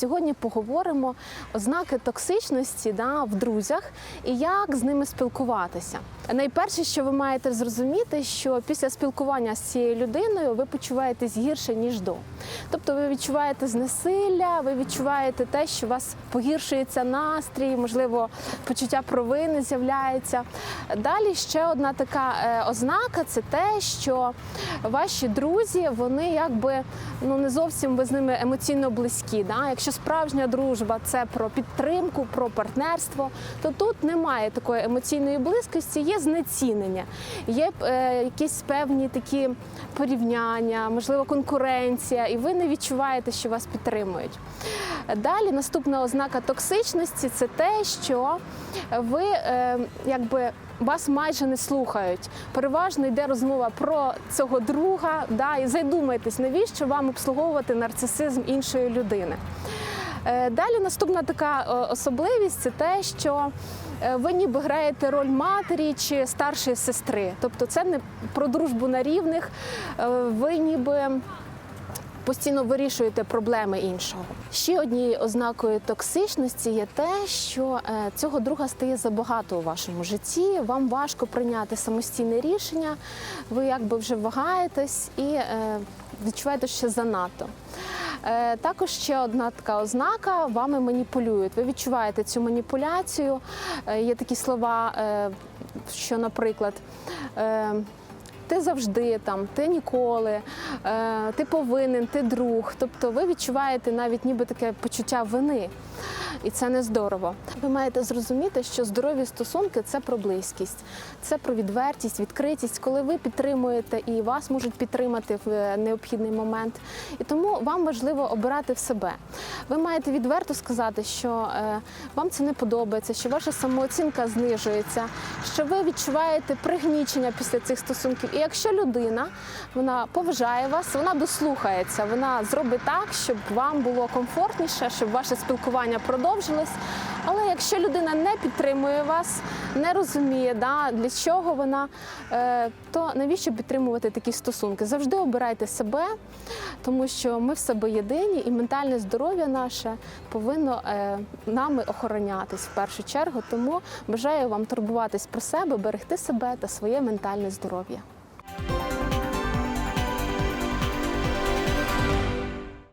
сьогодні поговоримо ознаки токсичності да, в друзях і як з ними спілкуватися. Найперше, що ви маєте зрозуміти, що після спілкування з цією людиною ви почуваєтесь гірше ніж до. Тобто ви відчуваєте знесилля, ви відчуваєте те, що у вас погіршується настрій, можливо, почуття провини з'являється. Далі ще одна така е, ознака це те, що ваші друзі вони якби ну не зовсім ви з ними емоційно близькі. Да? Якщо справжня дружба це про підтримку, про партнерство, то тут немає такої емоційної близькості, є знецінення, є е, якісь певні такі порівняння, можливо, конкуренція, і ви не відчуваєте, що вас підтримують. Далі наступна ознака токсичності це те, що ви е, якби вас майже не слухають. Переважно йде розмова про цього друга. Да, і задумайтесь, навіщо вам обслуговувати нарцисизм іншої людини. Е, Далі наступна така е, особливість це те, що е, ви ніби граєте роль матері чи старшої сестри. Тобто це не про дружбу на рівних, ви ніби постійно вирішуєте проблеми іншого. Ще однією ознакою токсичності є те, що е, цього друга стає забагато у вашому житті. Вам важко прийняти самостійне рішення, ви якби вже вагаєтесь і е, відчуваєте, що занадто. Е, Також ще одна така ознака: вами маніпулюють. Ви відчуваєте цю маніпуляцію. Є такі слова, що, наприклад, ти завжди там, ти ніколи, е, ти повинен, ти друг. Тобто ви відчуваєте навіть ніби таке почуття вини. І це не здорово. Ви маєте зрозуміти, що здорові стосунки це про близькість, це про відвертість, відкритість, коли ви підтримуєте і вас можуть підтримати в е, необхідний момент. І тому вам важливо обирати в себе. Ви маєте відверто сказати, що е, вам це не подобається, що ваша самооцінка знижується, що ви відчуваєте пригнічення після цих стосунків. І якщо людина вона поважає вас, вона дослухається, вона зробить так, щоб вам було комфортніше, щоб ваше спілкування продовжилось. Але якщо людина не підтримує вас, не розуміє, да, для чого вона, е, то навіщо підтримувати такі стосунки? Завжди обирайте себе, тому що ми в себе єдині, і ментальне здоров'я наше повинно е, нами охоронятись в першу чергу. Тому бажаю вам турбуватись про себе, берегти себе та своє ментальне здоров'я.